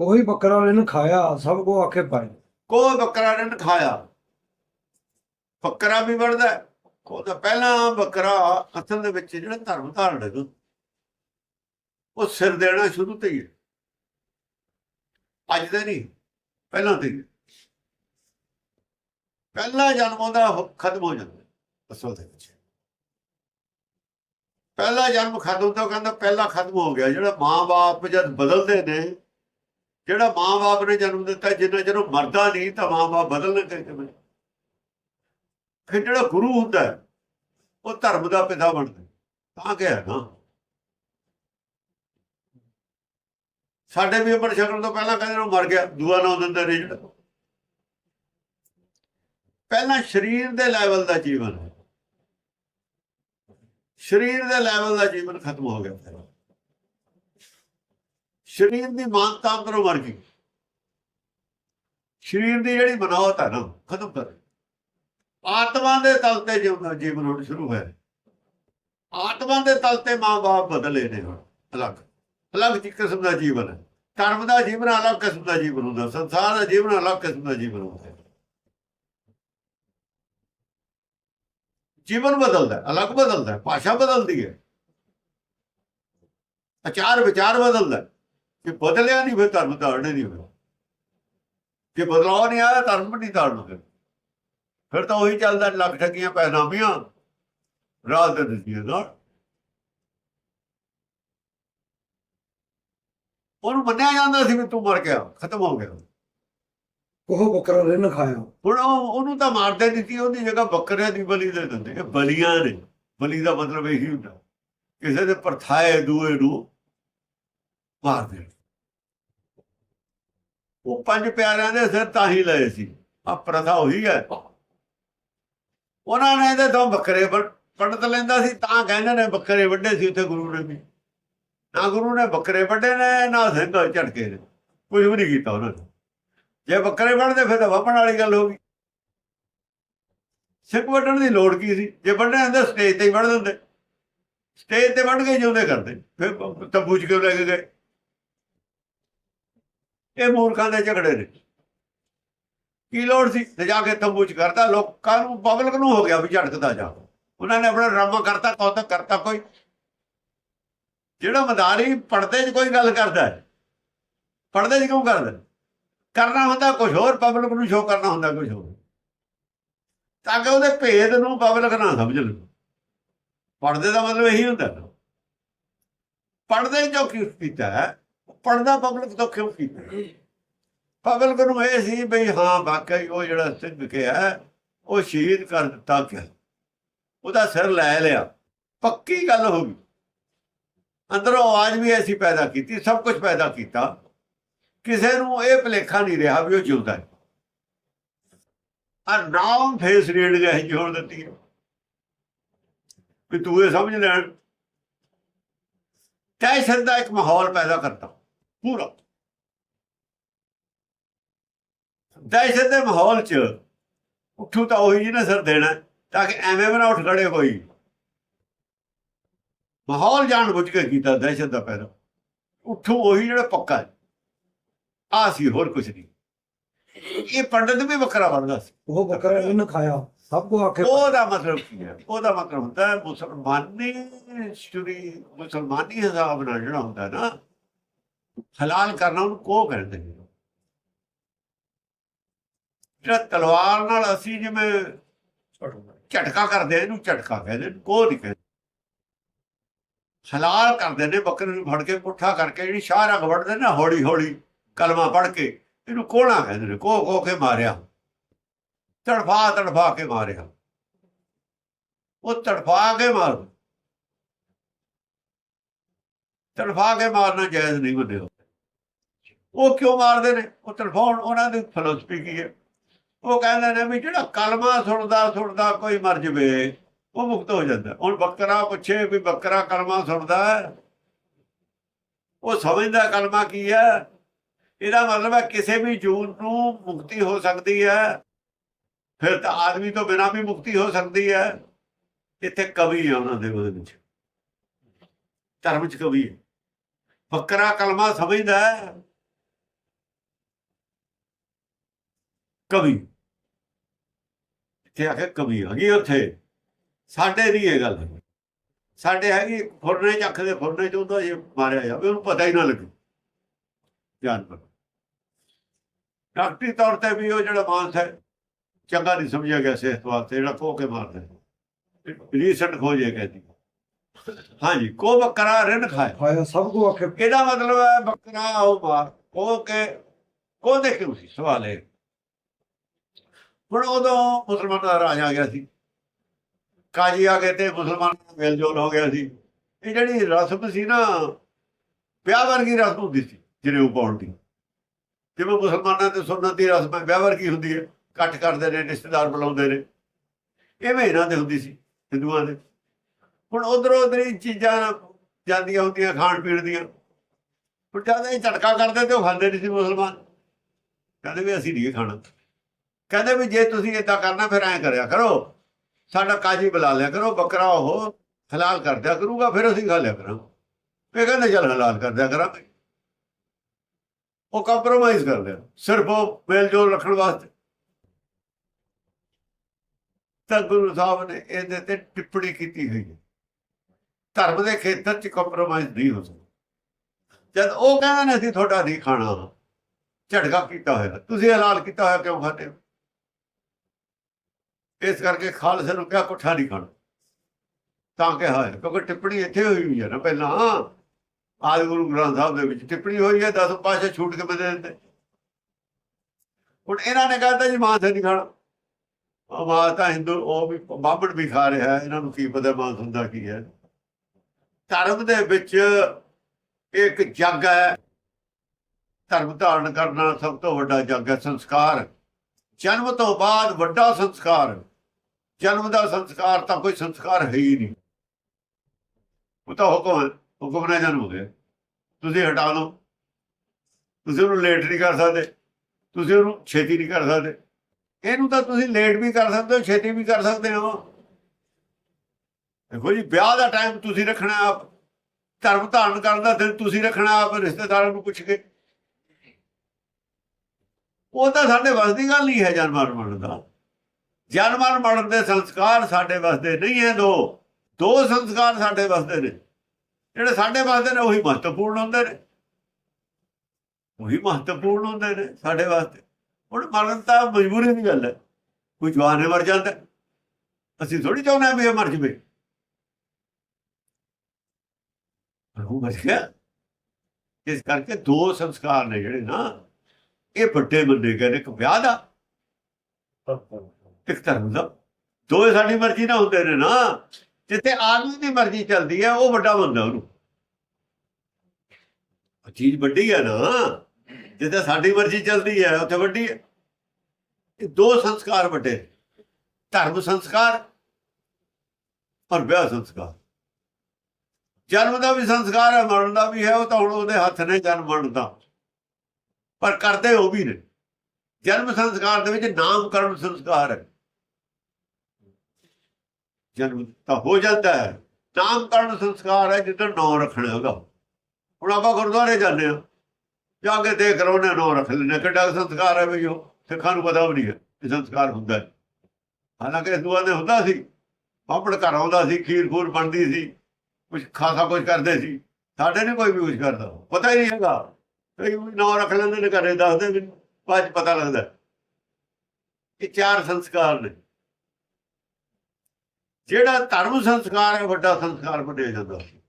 ਕੋਈ ਬੱਕਰਾ ਨੇ ਖਾਇਆ, ਸਭ ਕੋ ਆਖੇ ਪਾਏ ਕੋਈ ਬੱਕਰਾ ਨੇ ਖਾਇਆ। ਬੱਕਰਾ ਵੀ ਬਣਦਾ ਹੈ। ਉਹਦਾ ਪਹਿਲਾਂ ਬੱਕਰਾ ਅਸਲ ਦੇ ਵਿੱਚ ਜਿਹੜਾ ਧਰਮ ਧਾਰਨ ਹੈ ਉਹ ਸਿਰ ਦੇਣਾ ਸ਼ੁਰੂ ਤੋਂ ਹੀ ਹੈ। ਅੱਜ ਦੇ ਨਹੀਂ, ਪਹਿਲਾਂ ਤੋਂ ਹੀ ਪਹਿਲਾ ਜਨਮ ਉਹਦਾ ਖਤਮ ਹੋ ਜਾਂਦਾ ਅਸਲ ਦੇ ਵਿੱਚ। ਪਹਿਲਾ ਜਨਮ ਖਤਮ ਤੋਂ ਕਹਿੰਦਾ ਪਹਿਲਾ ਖਤਮ ਹੋ ਗਿਆ। ਜਿਹੜਾ ਮਾਂ-ਬਾਪ ਜਦ ਬਦਲਦੇ ਨੇ ਜਿਹੜਾ ਮਾਂ-ਬਾਪ ਨੇ ਜਨਮ ਦਿੱਤਾ, ਜਿੰਨਾ ਜਦੋਂ ਮਰਦਾ ਨਹੀਂ, ਤਾਂ ਮਾਂ-ਬਾਪ ਬਦਲਣੇ ਕਿਵੇਂ ਫਿਰ ਜਿਹੜਾ ਗੁਰੂ ਹੁੰਦਾ ਉਹ ਧਰਮ ਦਾ ਪਿਤਾ ਬਣਦਾ ਤਾਂ ਕਿਹਾ ਨਾ। ਸਾਡੇ ਵੀ ਅਮਰ ਛਕਣ ਤੋਂ ਪਹਿਲਾਂ ਕਹਿੰਦੇ ਉਹ ਮਰ ਗਿਆ, ਦੂਆ ਨਾ ਦਿੰਦੇ ਨੇ ਜਿਹੜਾ। ਪਹਿਲਾਂ ਸਰੀਰ ਦੇ ਲੈਵਲ ਦਾ ਜੀਵਨ ਹੈ। ਸਰੀਰ ਦੇ ਲੈਵਲ ਦਾ ਜੀਵਨ ਖਤਮ ਹੋ ਗਿਆ ਫਿਰ। ਸਰੀਰ ਦੀ ਮਾਨਤਾ ਅੰਦਰੋਂ ਮਰ ਗਈ। ਸਰੀਰ ਦੀ ਜਿਹੜੀ ਬਣਾਵਟ ਹੈ ਨਾ, ਖਤਮ ਕਰ ਆਤਮਾ ਦੇ ਤਲ ਤੇ ਜੀਵਨ ਜੀਵਨ ਹੁਣ ਸ਼ੁਰੂ ਹੋਇਆ। ਆਤਮਾ ਦੇ ਤਲ ਤੇ ਮਾਂ-ਬਾਪ ਬਦਲੇ ਨੇ ਹੁਣ, ਅਲੱਗ। ਅਲੱਗ ਜੀ ਕਿਸਮ ਦਾ ਜੀਵਨ ਹੈ। ਧਰਮ ਦਾ ਜੀਵਨ ਅਲੱਗ ਕਿਸਮ ਦਾ ਜੀਵਨ ਹੁੰਦਾ। ਸੰਸਾਰ ਦਾ ਜੀਵਨ ਅਲੱਗ ਕਿਸਮ ਦਾ ਜੀਵਨ ਹੁੰਦਾ। ਜੀਵਨ ਬਦਲਦਾ, ਅਲੱਗ ਬਦਲਦਾ, ਭਾਸ਼ਾ ਬਦਲਦੀ ਹੈ। ਆਚਾਰ ਵਿਚਾਰ ਬਦਲਦਾ। ਜੇ ਬਦਲਿਆ ਨਹੀਂ ਫਿਰ ਧਰਮ ਧਾਰਨੇ ਨਹੀਂ ਹੋਇਆ ਜੇ ਬਦਲਾਅ ਨਹੀਂ ਆਇਆ ਧਰਮ ਨਹੀਂ ਧਾਰਨ ਫਿਰ। ਫਿਰ ਤਾਂ ਉਹੀ ਚੱਲਦਾ ਲੱਖ ਠੱਗੀਆਂ ਪੈਨਾਮੀਆਂ ਰਾਤ ਦੇ ਦਸੀਏ ਨਾਲ। ਉਹਨੂੰ ਮੰਨਿਆ ਜਾਂਦਾ ਸੀ ਵੀ ਤੂੰ ਮਰ ਗਿਆ ਖਤਮ ਹੋ ਗਿਆ। ਉਹ ਬੱਕਰਾ ਨੇ ਖਾਇਆ। ਹੁਣ ਉਹ- ਉਹਨੂੰ ਤਾਂ ਮਾਰਦੇ ਨਹੀਂ ਸੀ ਉਹਦੀ ਜਗ੍ਹਾ ਬੱਕਰਿਆਂ ਦੀ ਬਲੀ ਦੇ ਦਿੰਦੇ ਬਲੀਆਂ ਨੇ। ਬਲੀ ਦਾ ਮਤਲਬ ਇਹੀ ਹੁੰਦਾ ਕਿਸੇ ਦੇ ਪਰਥਾਏ ਦੂਏ ਨੂੰ ਮਾਰਦੇ ਉਹ ਪੰਜ ਪਿਆਰਿਆਂ ਦੇ ਸਿਰ ਤਾਂ ਹੀ ਲਏ ਸੀ। ਆ ਪ੍ਰਥਾ ਉਹੀ ਹੈ। ਉਹਨਾਂ ਨੇ ਇਹਦੇ ਤੋਂ ਬੱਕਰੇ ਵ- ਪੰਡਤ ਲੈਂਦਾ ਸੀ, ਤਾਂ ਕਹਿੰਦੇ ਨੇ ਬੱਕਰੇ ਵੱਡੇ ਸੀ ਉੱਥੇ ਗੁਰੂ ਨੇ ਵੀ। ਨਾ ਗੁਰੂ ਨੇ ਬੱਕਰੇ ਵੱਡੇ ਨੇ, ਨਾ ਸਿੰਘ ਝਟਕੇ ਨੇ ਕੁਝ ਵੀ ਨਹੀਂ ਕੀਤਾ ਉਹਨਾਂ ਨੇ। ਜੇ ਬੱਕਰੇ ਵੱਢਦੇ ਫਿਰ ਤਾਂ ਵਾਪਣ ਵਾਲੀ ਗੱਲ ਹੋ ਗਈ। ਸਿੱਖ ਵੱਢਣ ਦੀ ਲੋੜ ਕੀ ਸੀ? ਜੇ ਵੱਢਣੇ ਹੁੰਦੇ, ਸਟੇਜ ਤੇ ਹੀ ਵੱਢ ਦਿੰਦੇ। ਸਟੇਜ ਤੇ ਵੱਢ ਕੇ ਜਿਉਂਦੇ ਕਰਦੇ। ਫਿਰ ਤੰਬੂ ਚ ਕਿਉਂ ਲੈ ਕੇ ਗਏ? ਇਹ ਮੂਰਖਾਂ ਦੇ ਝਗੜੇ ਨੇ। ਕੀ ਲੋੜ ਸੀ? ਤੇ ਜਾ ਕੇ ਤੰਬੂ ਚ ਕਰਤਾ। ਲੋਕਾਂ ਨੂੰ ਪਬਲਿਕ ਨੂੰ ਹੋ ਗਿਆ ਵੀ ਝਟਕਦਾ ਜਾ। ਉਹਨਾਂ ਨੇ ਆਪਣਾ ਡਰਾਮਾ ਕਰਤਾ ਕੌਤਕ ਕਰਤਾ ਕੋਈ। ਜਿਹੜਾ ਮਦਾਰੀ ਪੜਦੇ 'ਚ ਕੋਈ ਗੱਲ ਕਰਦਾ ਹੈ। ਪੜਦੇ 'ਚ ਕਿਉਂ ਕਰਦਾ ਕਰਨਾ ਹੁੰਦਾ ਕੁਝ ਹੋਰ ਪਬਲਿਕ ਨੂੰ ਸ਼ੋਅ ਕਰਨਾ ਹੁੰਦਾ ਕੁਝ ਹੋਰ। ਤਾਂ ਕਿ ਉਹਦੇ ਭੇਦ ਨੂੰ ਪਬਲਿਕ ਨਾ ਸਮਝ ਲਵੇ ਪੜਦੇ ਦਾ ਮਤਲਬ ਇਹੀ ਹੁੰਦਾ। ਨਾ ਪੜਦੇ ਜੋ ਕਿਉਂ ਕੀਤਾ ਹੈ? ਪੜਦਾ ਪਬਲਿਕ ਤੋਂ ਕਿਉਂ ਕੀਤਾ? ਪਬਲਿਕ ਨੂੰ ਇਹ ਸੀ ਬਈ ਹਾਂ, ਵਾਕਈ ਉਹ ਜਿਹੜਾ ਸਿੰਘ ਕਿਹਾ, ਉਹ ਸ਼ਹੀਦ ਕਰ ਦਿੱਤਾ ਗਿਆ। ਉਹਦਾ ਸਿਰ ਲੈ ਲਿਆ। ਪੱਕੀ ਗੱਲ ਹੋ ਗਈ। ਅੰਦਰੋਂ ਆਵਾਜ਼ ਵੀ ਐਸੀ ਪੈਦਾ ਕੀਤੀ, ਸਭ ਕੁਝ ਪੈਦਾ ਕੀਤਾ। ਕਿਸੇ ਨੂੰ ਇਹ ਭਲੇਖਾ ਨਹੀਂ ਰਿਹਾ ਵੀ ਉਹ ਜਿਉਂਦਾ ਹੈ। ਆ ਨਾਮ ਫੇਸ ਰੀਡ ਗਏ ਜੋੜ ਦਿੱਤੀ ਹੈ। ਵੀ ਤੂੰ ਇਹ ਸਮਝ ਲੈਣ। ਟੈਸ਼ਨ ਦਾ ਇੱਕ ਮਾਹੌਲ ਪੈਦਾ ਕਰਤਾ। ਪੂਰਾ ਦਹਿਸ਼ਤ ਦੇ ਮਾਹੌਲ 'ਚ ਉੱਠੂ ਤਾਂ ਉਹੀ ਜਿਹਨੇ ਸਿਰ ਦੇਣਾ ਤਾਂ ਕਿ ਐਵੇਂ ਨਾ ਉੱਠ ਖੜੇ ਕੋਈ। ਮਾਹੌਲ ਜਾਣ ਬੁੱਝ ਕੇ ਕੀਤਾ ਦਹਿਸ਼ਤ ਦਾ ਪੈਦਾ ਉੱਠੂ ਉਹੀ ਜਿਹੜਾ ਪੱਕਾ ਹੈ। ਆ ਸੀ ਹੋਰ ਕੁਝ ਨਹੀਂ। ਇਹ ਪੰਡਤ ਵੀ ਵੱਖਰਾ ਬਣਦਾ ਸੀ। ਉਹ ਬੱਕਰਾ ਨੇ ਖਾਇਆ। ਸਭ ਕੋ ਆਖੇ। ਉਹਦਾ ਮਤਲਬ ਕੀ ਹੈ? ਉਹਦਾ ਮਤਲਬ ਹੁੰਦਾ ਹੈ ਮੁਸਲਮਾਨੀ ਸ਼ੁਰੀ ਮੁਸਲਮਾਨੀ ਹਿਸਾਬ ਨਾਲ ਜਿਹੜਾ ਹੁੰਦਾ ਨਾ ਹਲਾਲ ਕਰਨਾ ਉਹਨੂੰ ਕੋ ਕਹਿੰਦੇ ਨੇ। ਜਿਹੜਾ ਤਲਵਾਰ ਨਾਲ ਅਸੀਂ ਜਿਵੇਂ ਝਟਕਾ ਕਰਦੇ ਇਹਨੂੰ ਝਟਕਾ ਕਹਿੰਦੇ ਨੇ ਕੋ ਨਹੀਂ ਕਹਿੰਦੇ। ਹਲਾਲ ਕਰਦੇ ਨੇ, ਬੱਕਰੇ ਨੂੰ ਫੜ ਕੇ ਪੁੱਠਾ ਕਰਕੇ ਜਿਹੜੀ ਸ਼ਾਹਰਗ ਵੜਦੇ ਨੇ ਹੌਲੀ ਹੌਲੀ ਕਲਮਾ ਪੜ ਕੇ, ਇਹਨੂੰ ਕੋਣਾ ਕਹਿੰਦੇ ਨੇ ਕੋ ਕੋ ਕੇ ਮਾਰਿਆ। ਤੜਫਾ ਤੜਫਾ ਕੇ ਮਾਰਿਆ। ਉਹ ਤੜਫਾ ਕੇ ਮਾਰ ਤੜਫਾ ਕੇ ਮਾਰਨਾ ਜਾਇਜ਼ ਨਹੀਂ ਮੰਨਿਆ। ਉਹ ਕਿਉਂ ਮਾਰਦੇ ਨੇ? ਉਹ ਤੜਫਾਉਣ ਉਹਨਾਂ ਦੀ ਫਿਲਾਸਫੀ ਕੀ ਹੈ। ਉਹ ਕਹਿੰਦੇ ਨੇ ਵੀ ਜਿਹੜਾ ਕਲਮਾ ਸੁਣਦਾ ਸੁਣਦਾ ਕੋਈ ਮਰ ਜਵੇ, ਉਹ ਮੁਕਤ ਹੋ ਜਾਂਦਾ। ਹੁਣ ਬੱਕਰਾ ਪੁੱਛੇ ਵੀ ਬੱਕਰਾ ਕਲਮਾ ਸੁਣਦਾ ਉਹ ਸਮਝਦਾ ਕਲਮਾ ਕੀ ਹੈ? ਇਹਦਾ ਮਤਲਬ ਹੈ ਕਿਸੇ ਵੀ ਜੂਨ ਨੂੰ ਮੁਕਤੀ ਹੋ ਸਕਦੀ ਹੈ। ਫਿਰ ਤਾਂ ਆਦਮੀ ਤੋਂ ਬਿਨਾਂ ਵੀ ਮੁਕਤੀ ਹੋ ਸਕਦੀ ਹੈ। ਇੱਥੇ ਕਵੀ ਹੈ ਉਹਨਾਂ ਦੇ ਉਹਦੇ ਵਿੱਚ। ਧਰਮ ਚ ਕਵੀ ਹੈ। ਬੱਕਰਾ ਕਲਮਾ ਸਮਝਦਾ ਹੈ। ਕਵੀ। ਇੱਥੇ ਆਖੇ ਕਵੀ ਹੈਗੀ ਉੱਥੇ। ਸਾਡੇ ਨਹੀਂ ਇਹ ਗੱਲ ਸਾਡੇ ਹੈਗੀ ਫੁਰਨੇ ਚ ਅੱਖ ਦੇ ਫੁਰਨੇ ਚ ਉਹਦਾ ਇਹ ਮਾਰਿਆ ਜਾਵੇ ਉਹਨੂੰ ਪਤਾ ਹੀ ਨਾ ਲੱਗੇ। ਜਾਨਵਰ। ਡਾਕਟਰੀ ਤੌਰ ਤੇ ਵੀ ਉਹ ਜਿਹੜਾ ਮਾਨਸ ਹੈ ਚੰਗਾ ਨਹੀਂ ਸਮਝਿਆ ਗਿਆ ਸਿਹਤ ਵਾਸਤੇ ਜਿਹੜਾ ਖੋ ਕੇ ਮਾਰਦਾ ਰੀਸੈਂਟ ਖੋਜ ਹੈ ਕਹਿੰਦੀ ਹਾਂਜੀ ਕੋ ਬੱਕਰਾ ਰਿਨ ਖਾਏ। ਖਾਇਆ ਸਭ ਕੋ ਆਖੇ ਇਹਦਾ ਮਤਲਬ ਹੈ ਬੱਕਰਾ ਉਹ ਮਾਰ ਉਹ ਕੇ ਕੋਦੇ ਕਿਉਂ ਸੀ ਸਵਾਲ ਹੈ ਹੁਣ ਉਦੋਂ ਮੁਸਲਮਾਨਾਂ ਦਾ ਰਾਜ ਆ ਗਿਆ ਸੀ। ਕਾਜੀ ਆ ਗਏ ਤੇ ਮੁਸਲਮਾਨਾਂ ਦਾ ਮੇਲ ਜੋਲ ਹੋ ਗਿਆ ਸੀ। ਇਹ ਜਿਹੜੀ ਰਸਮ ਸੀ ਨਾ, ਵਿਆਹ ਵਰਗੀ ਰਸਮ ਹੁੰਦੀ ਸੀ ਜਨੇਊ ਪਾਉਣ ਦੀ। ਜਿਵੇਂ ਮੁਸਲਮਾਨਾਂ ਦੇ ਸੁਨਨਤ ਦੀ ਰਸਮ ਹੈ, ਵਿਆਹ ਵਰਗੀ ਹੁੰਦੀ ਹੈ, ਇਕੱਠ ਕਰਦੇ ਨੇ, ਰਿਸ਼ਤੇਦਾਰ ਬੁਲਾਉਂਦੇ ਨੇ। ਇਵੇਂ ਇਹਨਾਂ ਦੇ ਹੁੰਦੀ ਸੀ, ਹਿੰਦੂਆਂ ਦੇ। ਹੁਣ ਉਧਰੋਂ ਉਧਰ ਹੀ ਚੀਜ਼ਾਂ ਜਾਂਦੀਆਂ ਹੁੰਦੀਆਂ, ਖਾਣ ਪੀਣ ਦੀਆਂ। ਹੁਣ ਜਦ ਇਹ ਝਟਕਾ ਕਰਦੇ ਤੇ ਉਹ ਖਾਂਦੇ ਨਹੀਂ ਸੀ ਮੁਸਲਮਾਨ। ਕਹਿੰਦੇ ਵੀ ਅਸੀਂ ਨਹੀਂ ਖਾਣਾ। ਕਹਿੰਦੇ ਵੀ ਜੇ ਤੁਸੀਂ ਏਦਾਂ ਕਰਨਾ ਫਿਰ ਐਂ ਕਰਿਆ ਕਰੋ। ਸਾਡਾ ਕਾਜੀ ਬੁਲਾ ਲਿਆ ਕਰੋ, ਬੱਕਰਾ ਉਹ ਹਲਾਲ ਕਰ ਦਿਆ ਕਰੂਗਾ, ਫਿਰ ਅਸੀਂ ਖਾ ਲਿਆ ਕਰਾਂਗੇ। ਇਹ ਕਹਿੰਦੇ ਚੱਲ ਹਲਾਲ ਕਰ ਦਿਆ ਕਰਾਂਗੇ। ਉਹ ਕੰਪਰੋਮਾਈਜ਼ ਕਰ ਲਿਆ ਸਿਰਫ ਉਹ ਮੇਲ ਜੋਲ ਰੱਖਣ ਵਾਸਤੇ। ਤਾਂ ਗੁਰੂ ਸਾਹਿਬ ਨੇ ਇਹਦੇ ਤੇ ਟਿੱਪਣੀ ਕੀਤੀ ਹੋਈ ਹੈ। ਧਰਮ ਦੇ ਖੇਤਰ 'ਚ ਕੰਪਰੋਮਾਈਜ਼ ਨਹੀਂ ਹੋ ਸਕਦਾ। ਜਦ ਉਹ ਕਹਿੰਦੇ ਨੇ ਅਸੀਂ ਤੁਹਾਡਾ ਨਹੀਂ ਖਾਣਾ, ਝਟਕਾ ਕੀਤਾ ਹੋਇਆ। ਤੁਸੀਂ ਹਲਾਲ ਕੀਤਾ ਹੋਇਆ ਕਿਉਂ ਖਾਤੇ ਹੋ? ਇਸ ਕਰਕੇ ਖਾਲਸੇ ਨੂੰ ਕਿਹਾ, ਕੋਠਾ ਨਹੀਂ ਖਾਣਾ। ਤਾਂ ਕਿਹਾ ਹੋਇਆ ਕਿਉਂਕਿ ਟਿੱਪਣੀ ਇੱਥੇ ਹੋਈ ਹੋਈ ਹੈ ਨਾ ਪਹਿਲਾਂ। ਆਦਿ ਗੁਰੂ ਗ੍ਰੰਥ ਸਾਹਿਬ ਦੇ ਵਿੱਚ ਟਿੱਪਣੀ ਹੋਈ ਹੈ 10 ਪਾਸ਼ਾ ਛੂਟ ਕੇ ਬਦੇ ਦਿੰਦੇ। ਹੁਣ ਇਹਨਾਂ ਨੇ ਕਹਤਾ ਜੀ, ਮਾਂਸ ਨਹੀਂ ਖਾਣਾ। ਉਹ ਮਾਂਸ ਤਾਂ ਹਿੰਦੂ, ਉਹ ਵੀ ਬਾਹਮਣ ਵੀ ਖਾ ਰਿਹਾ ਇਹਨਾਂ ਨੂੰ ਕੀ ਪਤਾ ਮਾਂਸ ਹੁੰਦਾ ਕੀ ਹੈ। ਧਰਮ ਦੇ ਵਿੱਚ ਇੱਕ ਜੱਗ ਹੈ। ਧਰਮ ਧਾਰਨ ਕਰਨਾ ਸਭ ਤੋਂ ਵੱਡਾ ਜੱਗ ਹੈ ਸੰਸਕਾਰ। ਜਨਮ ਤੋਂ ਬਾਅਦ ਵੱਡਾ ਸੰਸਕਾਰ। ਜਨਮ ਦਾ ਸੰਸਕਾਰ ਤਾਂ ਕੋਈ ਸੰਸਕਾਰ ਹੈ ਹੀ ਨਹੀਂ। ਉਹ ਤਾਂ ਹੁਕਮ ਹੁਕਮ ਨਾਲ ਜਨਮ ਹੋ ਗਿਆ। ਤੁਸੀਂ ਹਟਾ ਲਓ। ਤੁਸੀਂ ਉਹਨੂੰ ਲੇਟ ਨਹੀਂ ਕਰ ਸਕਦੇ। ਤੁਸੀਂ ਉਹਨੂੰ ਛੇਤੀ ਨਹੀਂ ਕਰ ਸਕਦੇ। ਇਹਨੂੰ ਤਾਂ ਤੁਸੀਂ ਲੇਟ ਵੀ ਕਰ ਸਕਦੇ ਹੋ, ਛੇਤੀ ਵੀ ਕਰ ਸਕਦੇ ਹੋ। ਦੇਖੋ ਜੀ, ਵਿਆਹ ਦਾ ਟਾਈਮ ਤੁਸੀਂ ਰੱਖਣਾ ਆਪ। ਧਰਮ ਧਾਰਨ ਕਰਨ ਦਾ ਦਿਨ ਤੁਸੀਂ ਰੱਖਣਾ ਆਪ, ਰਿਸ਼ਤੇਦਾਰਾਂ ਨੂੰ ਪੁੱਛ ਕੇ। ਉਹ ਤਾਂ ਸਾਡੇ ਵੱਸ ਦੀ ਗੱਲ ਨਹੀਂ ਹੈ ਜਨਮਾਨ ਮਰਨ ਦਾ। ਜਨਮਾਨ ਮਰਨ ਦੇ ਸੰਸਕਾਰ ਸਾਡੇ ਵਸਦੇ ਨਹੀਂ ਹੈ ਦੋ। ਦੋ ਸੰਸਕਾਰ ਸਾਡੇ ਵਸਦੇ ਨੇ। ਜਿਹੜੇ ਸਾਡੇ ਵਾਸਤੇ ਨੇ, ਉਹੀ ਮਹੱਤਵਪੂਰਨ ਹੁੰਦੇ ਨੇ। ਉਹੀ ਮਹੱਤਵਪੂਰਨ ਹੁੰਦੇ ਨੇ ਸਾਡੇ ਵਾਸਤੇ। ਹੁਣ ਮਰਨ ਤਾਂ ਮਜਬੂਰੀ ਦੀ ਗੱਲ ਹੈ। ਕੋਈ ਜਵਾਨ ਮਰ ਜਾਂਦਾ। ਅਸੀਂ ਥੋੜੀ ਚਾਹੁੰਦੇ ਹਾਂ ਵੀ ਇਹ ਮਰ ਜਵੇ। ਪਰ ਉਹ ਮਰ ਗਿਆ। ਇਸ ਕਰਕੇ ਦੋ ਸੰਸਕਾਰ ਨੇ ਜਿਹੜੇ ਨਾ, ਇਹ ਵੱਡੇ ਬੰਦੇ ਕਹਿੰਦੇ ਇੱਕ ਵਿਆਹ ਦਾ। ਇੱਕ ਧਰਮ ਦਾ ਦੋਏ ਸਾਡੀ ਮਰਜ਼ੀ ਨਾਲ ਹੁੰਦੇ ਨੇ ਨਾ। ਜਿੱਥੇ ਆਦਮੀ ਦੀ ਮਰਜ਼ੀ ਚੱਲਦੀ ਹੈ, ਉਹ ਵੱਡਾ ਬੰਦਾ ਉਹਨੂੰ। ਚੀਜ਼ ਵੱਡੀ ਹੈ ਨਾ। ਜਿੱਥੇ ਸਾਡੀ ਮਰਜ਼ੀ ਚੱਲਦੀ ਹੈ, ਉੱਥੇ ਵੱਡੀ ਹੈ। ਇਹ ਦੋ ਸੰਸਕਾਰ ਵੱਡੇ ਧਰਮ ਸੰਸਕਾਰ ਔਰ ਵਿਆਹ ਸੰਸਕਾਰ। ਜਨਮ ਦਾ ਵੀ ਸੰਸਕਾਰ ਹੈ, ਮਰਨ ਦਾ ਵੀ ਹੈ, ਉਹ ਤਾਂ ਹੁਣ ਉਹਦੇ ਹੱਥ ਨੇ ਜਨਮ ਮਰਨ ਦਾ। ਪਰ ਕਰਦੇ ਉਹ ਵੀ ਨੇ। ਜਨਮ ਸੰਸਕਾਰ ਦੇ ਵਿੱਚ ਨਾਮਕਰਨ ਸੰਸਕਾਰ ਹੈ। ਜਨਮ ਤਾਂ ਹੋ ਜਾਂਦਾ ਹੈ। ਨਾਮਕਰਨ ਸੰਸਕਾਰ ਹੈ ਜਿੱਦਾਂ ਨਾਂ ਰੱਖਣਾ ਉਹਦਾ ਹੁਣ ਆਪਾਂ ਗੁਰਦੁਆਰੇ ਜਾਂਦੇ ਆ ਜਾ ਕੇ ਦੇਖ ਰੋ ਨੇ ਨਾਂ ਰੱਖ ਲੈਣੇ। ਕਿੱਡਾ ਸੰਸਕਾਰ ਹੈ ਵੀ ਉਹ ਸਿੱਖਾਂ ਨੂੰ ਪਤਾ ਵੀ ਨਹੀਂ ਹੈ ਇਹ ਸੰਸਕਾਰ ਹੁੰਦਾ ਹੈ। ਹਾਲਾਂਕਿ ਹਿੰਦੂਆਂ ਦੇ ਹੁੰਦਾ ਸੀ। ਪਾਪੜ ਘਰ ਆਉਂਦਾ ਸੀ, ਖੀਰ ਖੂਰ ਬਣਦੀ ਸੀ। ਕੁਝ ਖਾਸਾ ਕੁਝ ਕਰਦੇ ਸੀ। ਸਾਡੇ ਨੇ ਕੋਈ ਵੀ ਕੁਝ ਕਰਦਾ। ਪਤਾ ਹੀ ਨਹੀਂ ਹੈਗਾ। ਕਈ ਵੀ ਨਾਂ ਰੱਖ ਲੈਂਦੇ ਨੇ, ਘਰੇ ਦੱਸਦੇ ਵੀ ਬਾਅਦ 'ਚ ਪਤਾ ਲੱਗਦਾ ਇਹ ਚਾਰ ਸੰਸਕਾਰ ਨੇ। ਜਿਹੜਾ ਧਰਮ ਸੰਸਕਾਰ ਹੈ, ਵੱਡਾ ਸੰਸਕਾਰ ਮੰਨਿਆ ਜਾਂਦਾ। ਸੀ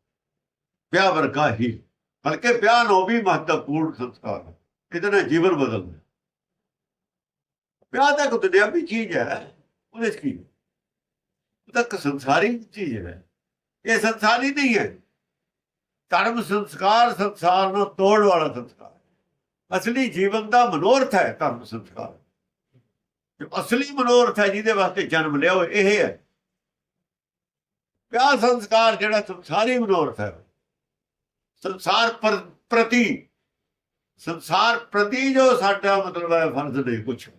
ਵਿਆਹ ਵਰਗਾ ਹੀ। ਬਲਕਿ ਵਿਆਹ ਨੂੰ ਵੀ ਮਹੱਤਵਪੂਰਨ ਸੰਸਕਾਰ ਹੈ। ਇਹਦੇ ਨਾਲ ਜੀਵਨ ਬਦਲਦਾ ਵਿਆਹ ਤਾਂ ਇੱਕ ਦੁਨਿਆਵੀ ਚੀਜ਼ ਹੈ। ਉਹਦੇ 'ਚ ਕੀ ਉਹ ਤਾਂ ਇੱਕ ਸੰਸਾਰੀ ਚੀਜ਼ ਹੈ। ਇਹ ਸੰਸਾਰੀ ਨਹੀਂ ਹੈ। ਧਰਮ ਸੰਸਕਾਰ, ਸੰਸਾਰ ਨੂੰ ਤੋੜ ਵਾਲਾ ਸੰਸਕਾਰ ਅਸਲੀ ਜੀਵਨ ਦਾ ਮਨੋਰਥ ਹੈ ਧਰਮ ਸੰਸਕਾਰ। ਜੋ ਅਸਲੀ ਮਨੋਰਥ ਹੈ, ਜਿਹਦੇ ਵਾਸਤੇ ਜਨਮ ਲਿਆ ਹੋਇਆ, ਇਹ ਹੈ। ਵਿਆਹ ਸੰਸਕਾਰ ਜਿਹੜਾ ਸੰਸਾਰੀ ਮਨੋਰਥ ਹੈ। ਸੰਸਾਰ ਪ੍ਰਤੀ ਸੰਸਾਰ ਪ੍ਰਤੀ ਜੋ ਸਾਡਾ ਮਤਲਬ ਹੈ, ਫਰਜ਼ ਨਹੀਂ ਕੁਛ।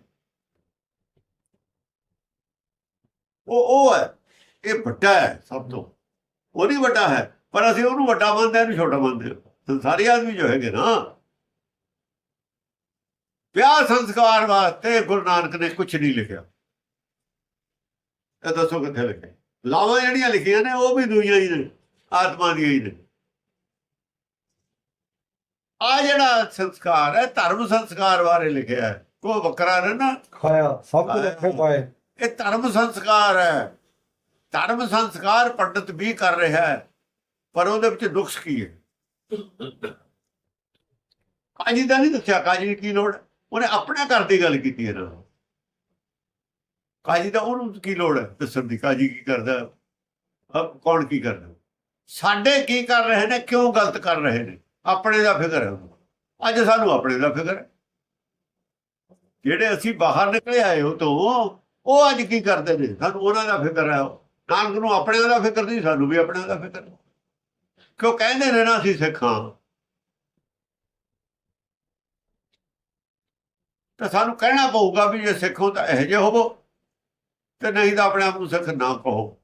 ਉਹ ਉਹ ਹੈ, ਇਹ ਵੱਡਾ ਹੈ ਸਭ ਤੋਂ। ਉਹ ਨਹੀਂ ਵੱਡਾ ਹੈ, ਪਰ ਅਸੀਂ ਉਹਨੂੰ ਵੱਡਾ ਮੰਨਦੇ ਹਾਂ, ਇਹਨੂੰ ਛੋਟਾ ਮੰਨਦੇ ਹਾਂ। ਸੰਸਾਰੀ ਆਦਮੀ ਜੋ ਹੈਗੇ ਨਾ। ਵਿਆਹ ਸੰਸਕਾਰ ਵਾਸਤੇ ਗੁਰੂ ਨਾਨਕ ਨੇ ਕੁਝ ਨਹੀਂ ਲਿਖਿਆ। ਇਹ ਦੱਸੋ ਕਿੱਥੇ ਲਿਖਿਆ? ਲਾਵਾਂ ਜਿਹੜੀਆਂ ਲਿਖੀਆਂ ਨੇ ਉਹ ਵੀ ਦੁਨੀਆ ਹੀ ਨੇ ਆਤਮਾ ਦੀਆਂ ਹੀ ਨੇ। ਆ ਜਿਹੜਾ ਸੰਸਕਾਰ ਹੈ ਧਰਮ ਸੰਸਕਾਰ ਬਾਰੇ ਲਿਖਿਆ ਹੈ। ਕੋ ਬੱਕਰਾ ਰਹਿਣਾ ਖਾਇਆ ਸਭ ਕੁਝ ਆਖੇ ਪਾਏ ਇਹ ਧਰਮ ਸੰਸਕਾਰ ਹੈ। ਧਰਮ ਸੰਸਕਾਰ ਪੰਡਤ ਵੀ ਕਰ ਰਿਹਾ ਹੈ ਪਰ ਉਹਦੇ ਵਿੱਚ ਨੁਕਸ ਕੀ ਹੈ? ਕਾਜੀ ਦਾ ਨਹੀਂ ਦੱਸਿਆ ਕਾਜੀ ਕੀ ਲੋੜ? ਉਹਨੇ ਆਪਣੇ ਘਰ ਦੀ ਗੱਲ ਕੀਤੀ ਹੈ ਨਾ ਕਾਜੀ ਦਾ ਉਹਨੂੰ ਕੀ ਲੋੜ ਹੈ ਦੱਸਣ ਦੀ? ਕਾਜੀ ਕੀ ਕਰਦਾ? ਕੌਣ ਕੀ ਕਰਦਾ? ਸਾਡੇ ਕੀ ਕਰ ਰਹੇ ਨੇ, ਕਿਉਂ ਗਲਤ ਕਰ ਰਹੇ ਨੇ? ਆਪਣੇ ਦਾ ਫਿਕਰ ਹੈ ਉਹਨੂੰ। ਅੱਜ ਸਾਨੂੰ ਆਪਣੇ ਦਾ ਫਿਕਰ ਹੈ। ਜਿਹੜੇ ਅਸੀਂ ਬਾਹਰ ਨਿਕਲੇ ਆਏ ਹੋ ਤੋਂ, ਉਹ ਅੱਜ ਕੀ ਕਰਦੇ ਨੇ? ਸਾਨੂੰ ਉਹਨਾਂ ਦਾ ਫਿਕਰ ਹੈ। ਨਾਨਕ ਨੂੰ ਆਪਣੇ ਦਾ ਫਿਕਰ ਨਹੀਂ, ਸਾਨੂੰ ਵੀ ਆਪਣੇ ਦਾ ਫਿਕਰ ਕਿਉਂ ਕਹਿੰਦੇ ਨੇ ਨਾ ਅਸੀਂ ਸਿੱਖਾਂ ਤਾਂ ਸਾਨੂੰ ਕਹਿਣਾ ਪਊਗਾ ਵੀ ਜੇ ਸਿੱਖੋ ਤਾਂ ਇਹੋ ਜਿਹੇ ਹੋਵੋ। ਤੇ ਨਹੀਂ ਤਾਂ ਆਪਣੇ ਆਪ ਨੂੰ ਸਿੱਖ ਨਾ ਕਹੋ।